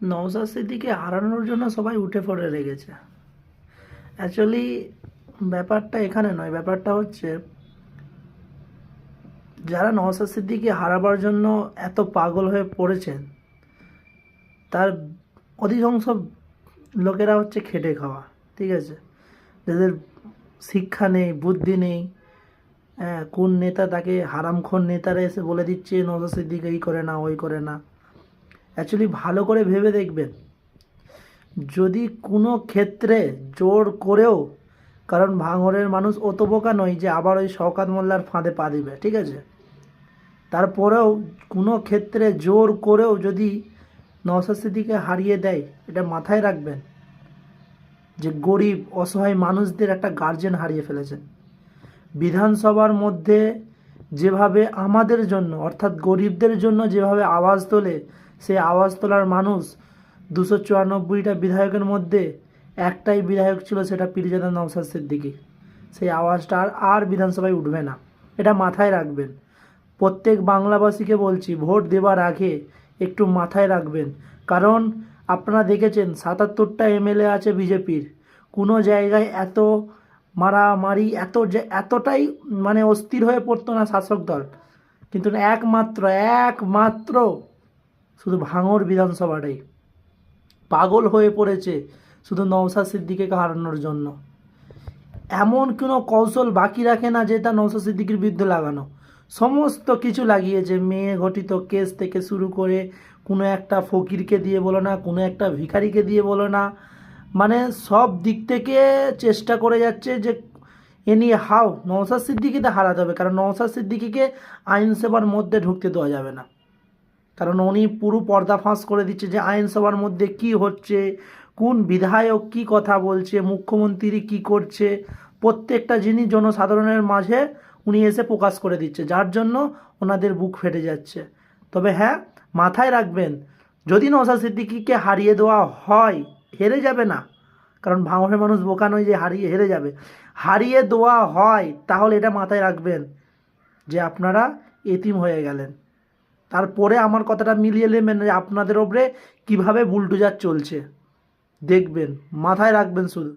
নওশাদ সিদ্দিকে হারানোর জন্য সবাই উঠে পড়ে লেগেছে অ্যাকচুয়ালি ব্যাপারটা এখানে নয়, ব্যাপারটা হচ্ছে যারা নওশাদ সিদ্দিকে হারাবার জন্য এত পাগল হয়ে পড়েছেন, তার অধিকাংশ লোকেরা হচ্ছে খেটে খাওয়া, ঠিক আছে? যাদের শিক্ষা নেই, বুদ্ধি নেই হ্যাঁ কোন নেতা তাকে হারামখোর নেতারা এসে বলে দিচ্ছে, নওশাদ সিদ্দিক এই করে না, ওই করে না। অ্যাকচুয়ালি ভালো করে ভেবে দেখবেন। যদি কোনো ক্ষেত্রে জোর করেও, কারণ ভাঙরের মানুষ অত বোকা নয় যে আবার ওই শওকাত মোল্লার ফাঁদে পা দিবে, ঠিক আছে? তারপরেও কোনো ক্ষেত্রে জোর করেও যদি নওশাদ সিদ্দিকে হারিয়ে দেয়, এটা মাথায় রাখবেন যে গরিব, অসহায় মানুষদের একটা গার্জেন হারিয়ে ফেলেছেন। বিধানসভার মধ্যে যেভাবে আমাদের জন্য, অর্থাৎ গরিবদের জন্য যেভাবে আওয়াজ তোলে সেই আওয়াজ তোলার মানুষ দুশো চুরানব্বইটা বিধায়কের মধ্যে একটাই বিধায়ক ছিল সেটা পিরিজাদা নওসাদ সিদ্দিকি। সেই আওয়াজটা আর আর বিধানসভায় উঠবে না। এটা মাথায় রাখবেন। প্রত্যেক বাংলাবাসীকে বলছি, ভোট দেবার আগে একটু মাথায় রাখবেন। কারণ আপনারা দেখেছেন, সাতাত্তরটা এমএলএ আছে বিজেপির। কোনো জায়গায় এত মারামারি, এত যে এতটাই মানে অস্থির হয়ে পড়তো না শাসক দল। কিন্তু একমাত্র একমাত্র শুধু ভাঙর বিধানসভাটাই। পাগল হয়ে পড়েছে শুধু নওশাদ সিদ্দিকে হারানোর জন্য। এমন কোনো কৌশল বাকি রাখে না যে তা নওশাদ সিদ্দিকির বিরুদ্ধে লাগানো। সমস্ত কিছু লাগিয়েছে। মেয়ে ঘটিত কেস থেকে শুরু করে কোনো একটা ফকিরকে দিয়ে বলো না, কোনো একটা ভিখারিকে দিয়ে বলো না মানে সব দিক থেকে চেষ্টা করে যাচ্ছে যে এনি হাও, নওশাদ সিদ্দিকিতে হারাতে হবে, কারণ নওশাদ সিদ্দিকিকে আইনসেবার মধ্যে ঢুকতে দেওয়া যাবে না। কারণ উনি পুরো পর্দা ফাঁস করে দিচ্ছে যে আইনসভার মধ্যে কি হচ্ছে, কোন বিধায়ক কি কথা বলছে, মুখ্যমন্ত্রী কি করছে, প্রত্যেকটা জিনিস জনসাধারণের মাঝে উনি এসে প্রকাশ করে দিচ্ছে, যার জন্য ওনাদের বুক ফেটে যাচ্ছে। তবে হ্যাঁ মাথায় রাখবেন, যদি নওশাদ সিদ্দিকিকে হারিয়ে দেওয়া হয়, হেরে যাবে না। কারণ ভাঙড়ের মানুষ বোকা নয় যে হারিয়ে, হেরে যাবে। হারিয়ে দেওয়া হয়, তাহলে এটা মাথায় রাখবেন যে আপনারা এতিম হয়ে গেলেন। তারপরে আমার কথাটা মিলিয়ে নেবেন আপনাদের ওপরে কীভাবে বুলডুজার চলছে। দেখবেন মাথায় রাখবেন শুধু।